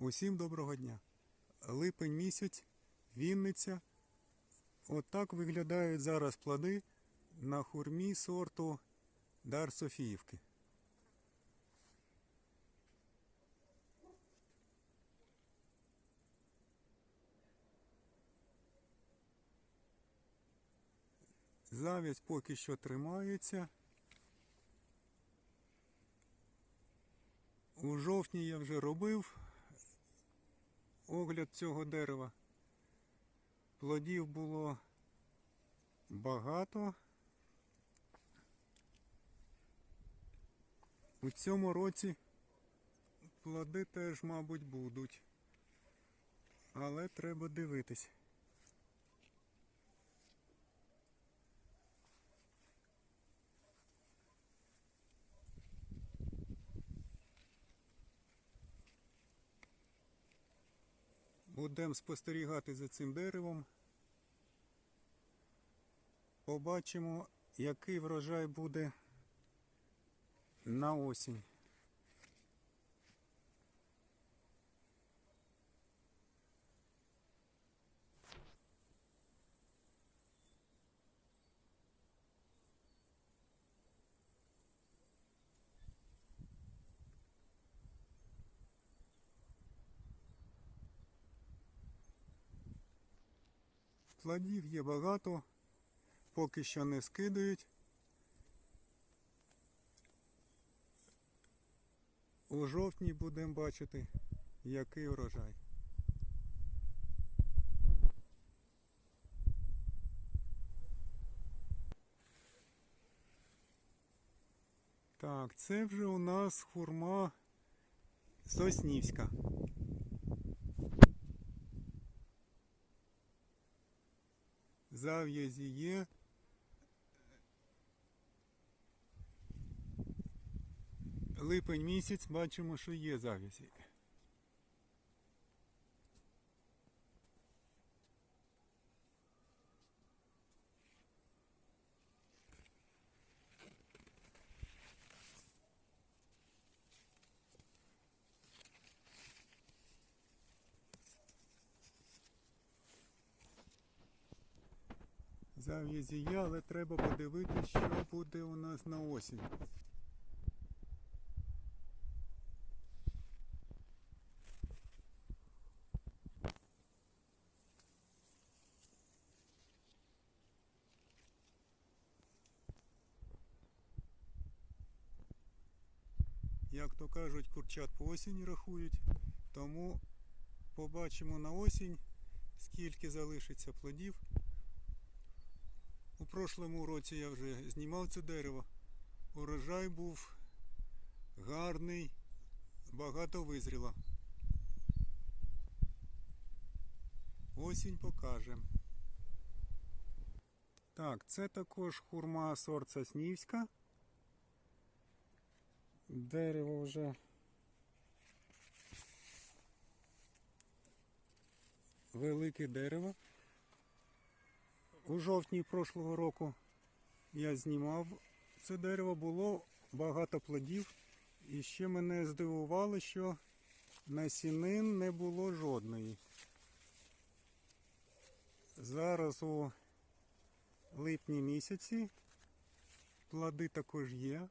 Усім доброго дня. Липень місяць, Вінниця. Отак виглядають зараз плоди на хурмі сорту Дар Софіївки. Завість поки що тримається. У жовтні я вже робив огляд цього дерева. Плодів було багато. У цьому році плоди теж, мабуть, будуть. Але треба дивитись. Будемо спостерігати за цим деревом. Побачимо, який врожай буде на осінь. Плодів є багато, поки що не скидають. У жовтні будемо бачити, який урожай. Так, це вже у нас хурма Соснівська. Зав'язі є. Липень місяць бачимо, що є зав'язі. Зав'язі є, але треба подивитися, що буде у нас на осінь. Як то кажуть, курчат по осінь рахують, тому побачимо на осінь, скільки залишиться плодів. У прошлому році я вже знімав це дерево. Урожай був гарний, багато визріло. Осінь покаже. Так, це також хурма сорт Соснівська. Дерево вже велике дерево. У жовтні прошлого року я знімав це дерево, було багато плодів. І ще мене здивувало, що насінин не було жодної. Зараз у липні місяці плоди також є.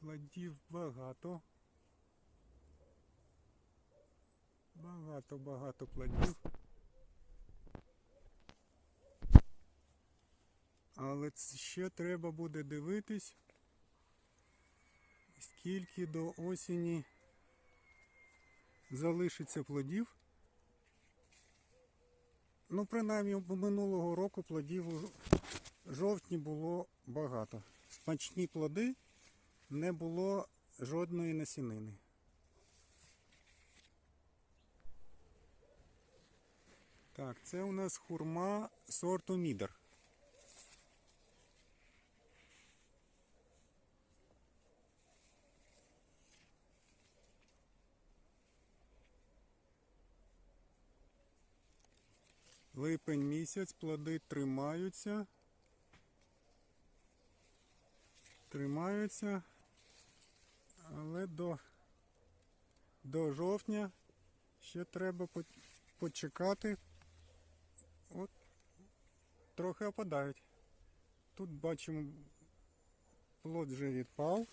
Плодів багато. Багато-багато плодів. Але ще треба буде дивитись, скільки до осені залишиться плодів. Ну, принаймні, минулого року плодів у жовтні було багато. Смачні плоди не було жодної насінини. Так, це у нас хурма сорту мідер. Липень місяць, плоди тримаються. Тримаються, але до, до жовтня Ще треба почекати. От трохи опадають. Тут бачимо, плод вже відпав.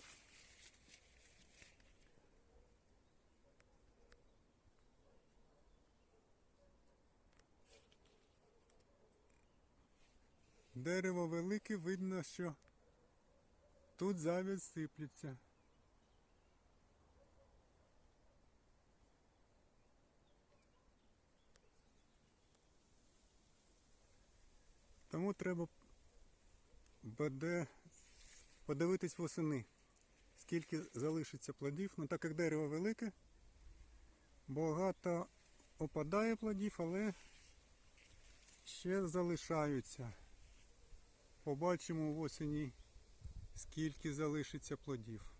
Дерево велике, видно, що тут завід сиплеться. Тому треба буде подивитись восени, скільки залишиться плодів. Ну так як дерево велике, багато опадає плодів, але ще залишаються. Побачимо восені, скільки залишиться плодів.